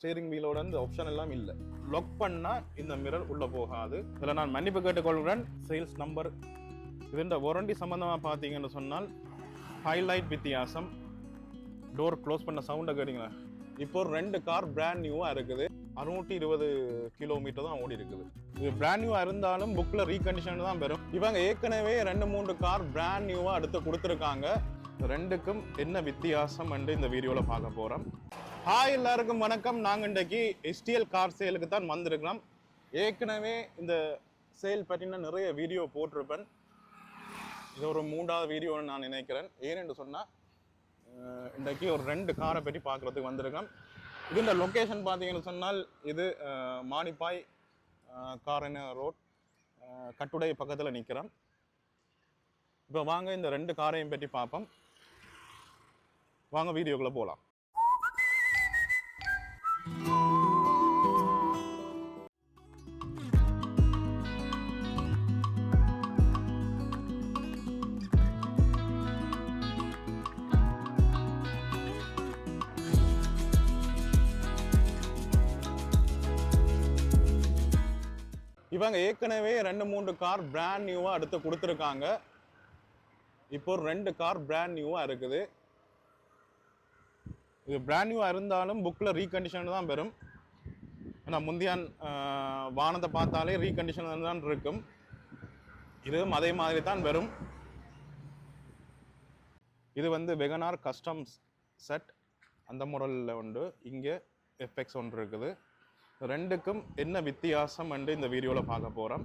Steering வீலோட இந்த option எல்லாம் இல்லை. லாக் பண்ணால் இந்த மிரர் உள்ளே போகாது. இதில் நான் மன்னிப்பு கேட்டுக்கொள்கிறேன். சேல்ஸ் நம்பர் இது இந்த வாரண்டி சம்மந்தமாக பார்த்தீங்கன்னு சொன்னால் ஹைலைட் வித்தியாசம். டோர் க்ளோஸ் பண்ண சவுண்டை கேட்டிங்களா? இப்போ ரெண்டு கார் பிராண்ட் நியூவாக இருக்குது. அறுநூற்றி இருபது கிலோமீட்டர் தான் ஓடி இருக்குது. இது பிராண்ட் நியூவாக இருந்தாலும் புக்கில் ரீகண்டிஷன் தான் பெறும் இவங்க ஏற்கனவே ரெண்டு மூன்று கார் பிராண்ட் நியூவாக அடுத்து கொடுத்துருக்காங்க. ரெண்டுக்கும் என்ன வித்தியாசம் என்று இந்த வீடியோவில் பார்க்க போகிறோம் ஹாய் எல்லாருக்கும் வணக்கம். நாங்கள் இன்றைக்கு எஸ்டிஎல் கார் சேலுக்கு தான் வந்திருக்கிறோம். ஏற்கனவே இந்த சேல் பற்றின நிறைய வீடியோ போட்டிருப்பேன். இது ஒரு மூன்றாவது வீடியோன்னு நான் நினைக்கிறேன். ஏனென்று சொன்னால் இன்றைக்கு ஒரு ரெண்டு காரை பற்றி பார்க்குறதுக்கு வந்திருக்கோம் இது இந்த லொக்கேஷன் பார்த்தீங்கன்னு சொன்னால் இது அஹ், மானிப்பாய் காரன ரோட் கட்டுடை பக்கத்தில் நிற்கிறோம் இப்போ வாங்க இந்த ரெண்டு காரையும் பற்றி பார்ப்போம். வாங்க வீடியோக்குள்ளே போகலாம் இவங்க ஏற்கனவே ரெண்டு மூன்று கார் பிராண்ட் நியூவாக அடுத்து கொடுத்துருக்காங்க. இப்போ ரெண்டு கார் பிராண்ட் நியூவாக இருக்குது. இது பிராண்ட் நியூவாக இருந்தாலும் புக்கில் ரீகண்டிஷன் தான் பெறும். ஏன்னா முந்தியான் வானத்தை பார்த்தாலே ரீகண்டிஷன் தான் இருக்கும். இதுவும் அதே மாதிரி தான் வரும் இது வந்து வெகனார் கஸ்டம்ஸ் செட் அந்த மாடலில் உண்டு. இங்கே எஃப்எக்ஸ் ஒன்று இருக்குது. ரெண்டுக்கும் என்ன வித்தியாசம் என்று இந்த வீடியோவில் பார்க்க போகிறோம்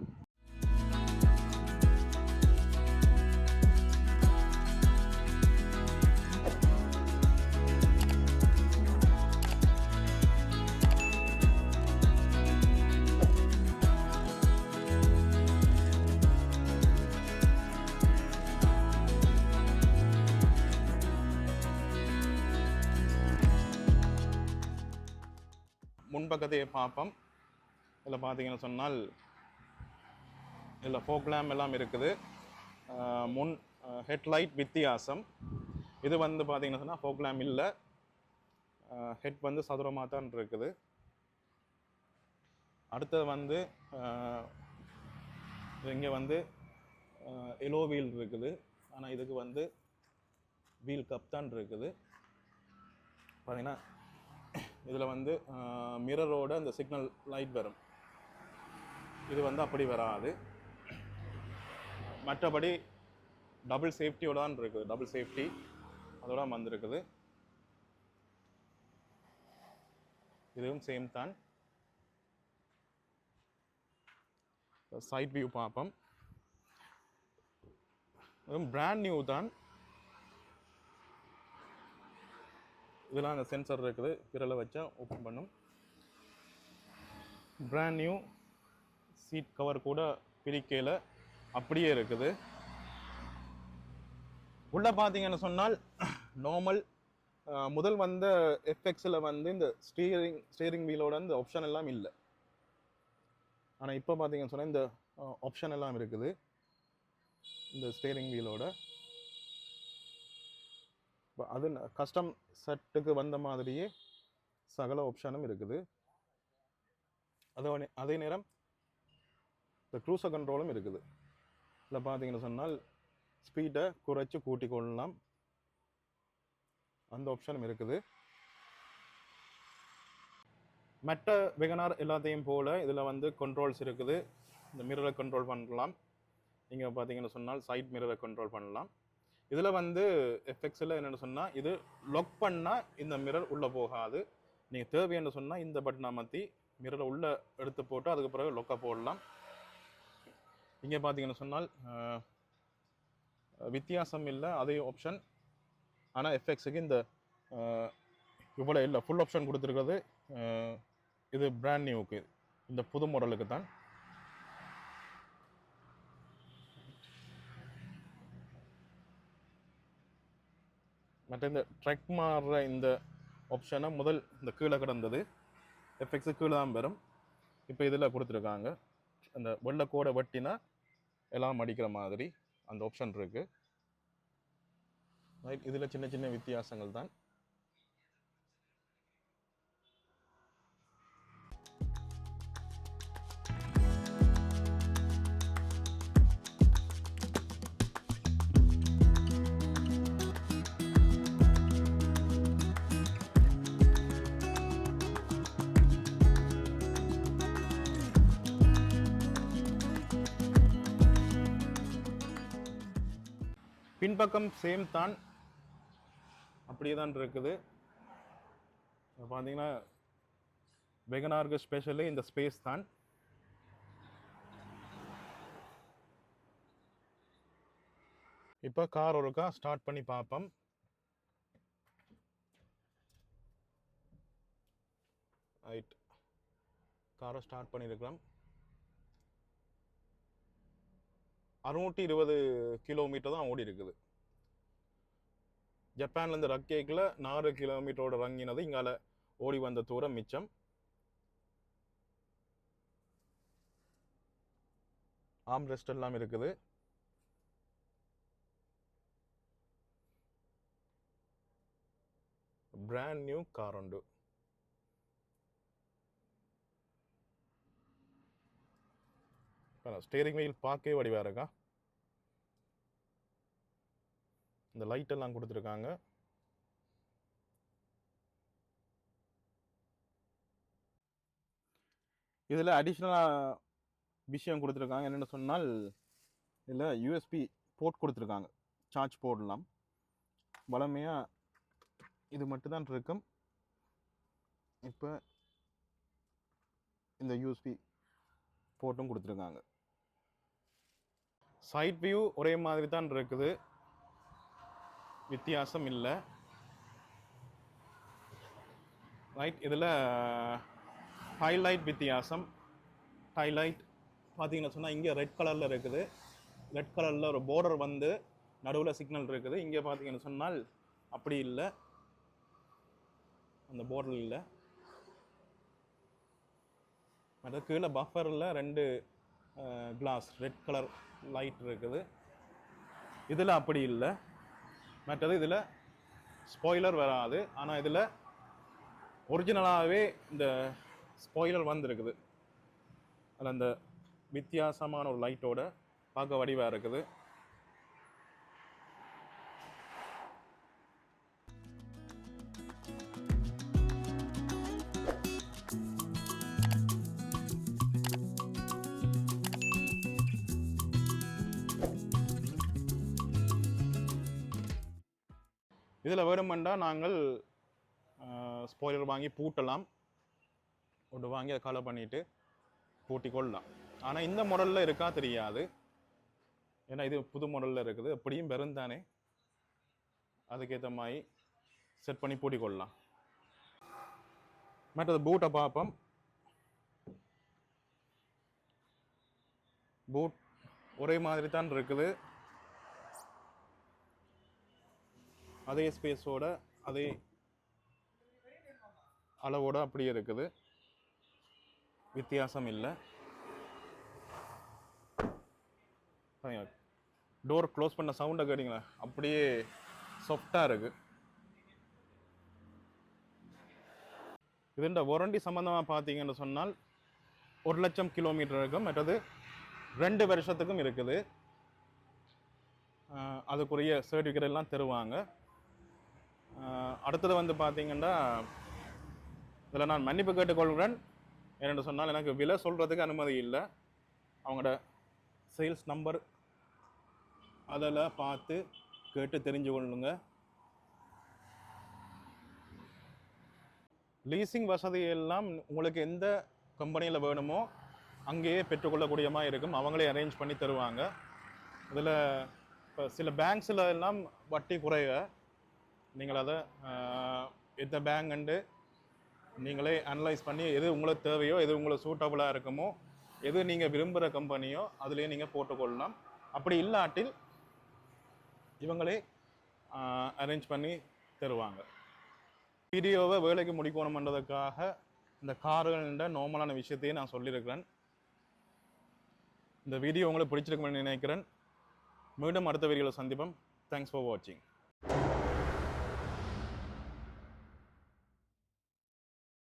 முன்பக்கத்தையே பார்ப்போம். இதில் பார்த்தீங்கன்னு சொன்னால் இதில் ஃபோக்லாம் எல்லாம் இருக்குது. முன் ஹெட்லைட் வித்தியாசம். இது வந்து பார்த்தீங்கன்னு சொன்னால் ஃபோக்லாம் இல்லை. ஹெட் வந்து சதுரமாக தான் இருக்குது. அடுத்தது வந்து இங்கே வந்து எலோ வீல் இருக்குது. ஆனால் இதுக்கு வந்து வீல் கப் தான் இருக்குது. பார்த்தீங்கன்னா இதில் வந்து மிரரோட அந்த சிக்னல் லைட் வரும். இது வந்து அப்படி வராது. மற்றபடி டபுள் சேஃப்டியோட தான் இருக்குது. டபுள் சேஃப்டி அதோட வந்திருக்குது. இதுவும் சேம் தான். சைட் வியூ பார்ப்போம். இதுவும் பிராண்ட் நியூ தான். இதெல்லாம் அந்த சென்சர் இருக்குது. விரலை வச்சா ஓப்பன் பண்ணும். பிராண்ட் நியூ சீட் கவர் கூட பிரிக்கையில் அப்படியே இருக்குது. உள்ளே பார்த்தீங்கன்னு சொன்னால் நார்மல் முதல் வந்த எஃப்எக்ஸில் வந்து இந்த ஸ்டீரிங் ஸ்டீரிங் வீலோட இந்த ஆப்ஷன் எல்லாம் இல்லை. ஆனால் இப்போ பார்த்தீங்கன்னு சொன்னால் இந்த ஆப்ஷன் எல்லாம் இருக்குது. இந்த ஸ்டீரிங் வீலோட அது கஸ்டம் செட்டுக்கு வந்த மாதிரியே சகல ஆப்ஷனும் இருக்குது. அதே அதே நேரம் இந்த க்ரூசர் கண்ட்ரோலும் இருக்குது. இதில் பார்த்தீங்கன்னு சொன்னால் ஸ்பீடை குறைச்சி கூட்டிக் கொள்ளலாம். அந்த ஆப்ஷனும் இருக்குது. மற்ற வெகனார் எல்லாத்தையும் போல் இதில் வந்து கண்ட்ரோல்ஸ் இருக்குது. இந்த மிரரை கண்ட்ரோல் பண்ணலாம். நீங்கள் பார்த்தீங்கன்னு சொன்னால் சைட் மிரரை கண்ட்ரோல் பண்ணலாம். இதில் வந்து எஃப்எக்ஸில் என்னென்னு சொன்னால் இது லொக் பண்ணால் இந்த மிரர் உள்ளே போகாது. நீங்கள் தேவைன்னு சொன்னால் இந்த பட்டனை அமர்த்தி மிரரை உள்ளே எடுத்து போட்டு அதுக்கு பிறகு லொக்கை போடலாம். இங்கே பார்த்தீங்கன்னு சொன்னால் வித்தியாசம் இல்லை அதே ஆப்ஷன் ஆனால் எஃப்எக்ஸுக்கு இந்த இவ்வளோ இல்லை. ஃபுல் ஆப்ஷன் கொடுத்துருக்கிறது இது பிராண்ட் நியூக்கு இந்த புது மாடலுக்கு தான். மற்ற இந்த ட்ரெக் மாறுற இந்த ஆப்ஷனை முதல் இந்த கீழே கிடந்தது. எஃபெக்ட்ஸு கீழே தான் வரும் இப்போ இதில் கொடுத்துருக்காங்க. அந்த வெள்ளை கோடை வெட்டினா எல்லாம் அடிக்கிற மாதிரி அந்த ஆப்ஷன் இருக்குது ரைட் இதில் சின்ன சின்ன வித்தியாசங்கள் தான். பின்பக்கம் சேம் தான். அப்படியே தான் இருக்குது. பார்த்தீங்கன்னா வெகனாருக்கு ஸ்பெஷலு இந்த ஸ்பேஸ் தான். இப்போ கார் ஒருக்கா ஸ்டார்ட் பண்ணி பார்ப்போம் ரைட் காரை ஸ்டார்ட் பண்ணியிருக்கிறோம் அறுநூற்றி இருபது கிலோமீட்டர் தான் ஓடி இருக்குது. ஜப்பான்லேருந்து ரக்கேக்கில் நாலு கிலோமீட்டரோட ரங்கினது இங்கால ஓடி வந்த தூரம் மிச்சம். ஆம் ரெஸ்ட் எல்லாம் இருக்குது. பிராண்ட் நியூ கார் உண்டு. ஸ்டேரிங் வீல் பார்க்கவே வடிவாக இருக்கா? இந்த லைட்டெல்லாம் கொடுத்துருக்காங்க. இதில் அடிஷ்னலாக விஷயம் கொடுத்துருக்காங்க. என்னென்னு சொன்னால் இதில் யூஎஸ்பி போர்ட் கொடுத்துருக்காங்க. சார்ஜ் போடலாம் வளமையாக இது மட்டும்தான் இருக்கும். இப்போ இந்த யூஎஸ்பி போர்ட்டும் கொடுத்துருக்காங்க. சைட் வியூ ஒரே மாதிரி தான் இருக்குது. வித்தியாசம் இல்லை. ரைட் இதில் ஹைலைட் வித்தியாசம். ஹைலைட் பார்த்தீங்கன்னா சொன்னால் இங்கே ரெட் கலரில் இருக்குது. ரெட் கலரில் ஒரு போர்டர் வந்து நடுவில் சிக்னல் இருக்குது. இங்கே பார்த்தீங்கன்னு சொன்னால் அப்படி இல்லை. அந்த போர்டர் இல்லை. மற்ற கீழே பஃபரில் ரெண்டு கிளாஸ் ரெட் கலர் லைட் இருக்குது. இதில் அப்படி இல்லை. மற்றது இதில் ஸ்பாய்லர் வராது. ஆனால் இதில் ஒரிஜினலாகவே இந்த ஸ்பாய்லர் வந்திருக்குது. அதில் அந்த வித்தியாசமான ஒரு லைட்டோட பார்க்க வடிவாக இருக்குது. இதில் வேணுமெண்டா நாங்கள் ஸ்பாய்லர் வாங்கி பூட்டலாம். ஒன்று வாங்கி அதை கலர் பண்ணிட்டு பூட்டி கொள்ளலாம். ஆனால் இந்த மாடலில் இருக்கா தெரியாது. ஏன்னா இது புது மாடலில் இருக்குது. அப்படியும் வெறும் தானே அதுக்கேற்ற மாதிரி செட் பண்ணி பூட்டி கொள்ளலாம். மற்றது பூட்டை பார்ப்போம். பூட் ஒரே மாதிரி தான் இருக்குது. அதே ஸ்பேஸோட அதே அளவோட அப்படியே இருக்குது. வித்தியாசம் இல்லை. டோர் க்ளோஸ் பண்ண சவுண்டை கேட்டிங்களா? அப்படியே சாஃப்டாக இருக்கு. இதுண்ட வாரண்டி சம்மந்தமாக பார்த்தீங்கன்னு சொன்னால் ஒரு லட்சம் கிலோமீட்டர் இருக்கும். மற்றது ரெண்டு வருஷத்துக்கும் இருக்குது. அதுக்குரிய சர்டிஃபிகேட் எல்லாம் தருவாங்க. அடுத்தது வந்து பார்த்தீங்கன்னா இதில் நான் மன்னிப்பு கேட்டுக்கொள்கிறேன். என்னென்று சொன்னால் எனக்கு விலை சொல்கிறதுக்கு அனுமதி இல்லை. அவங்களோட சேல்ஸ் நம்பர் அதில் பார்த்து கேட்டு தெரிஞ்சு கொள்ளுங்க. லீசிங் வசதி எல்லாம் உங்களுக்கு எந்த கம்பெனியில் வேணுமோ அங்கேயே பெற்றுக்கொள்ளக்கூடியமாக இருக்கும். அவங்களே அரேஞ்ச் பண்ணி தருவாங்க. இதில் இப்போ சில பேங்க்ஸில் எல்லாம் வட்டி குறைய நீங்கள் அதை எந்த பேங்க்ண்டு நீங்களே அனலைஸ் பண்ணி எது உங்களுக்கு தேவையோ எது உங்களுக்கு சூட்டபுளாக இருக்குமோ எது நீங்கள் விரும்புகிற கம்பெனியோ அதுலேயே நீங்கள் போட்டுக்கொள்ளலாம். அப்படி இல்லாட்டில் இவங்களே அரேஞ்ச் பண்ணி தருவாங்க. வீடியோவை வேலைக்கு முடிக்கணுமன்றதுக்காக இந்த கார்கள்ன்ற நார்மலான விஷயத்தையே நான் சொல்லியிருக்கிறேன். இந்த வீடியோ உங்களுக்கு பிடிச்சிருக்கும்னு நினைக்கிறேன். மீண்டும் அடுத்த வீடியோவில் சந்திப்போம். தேங்க்ஸ் ஃபார் வாட்சிங்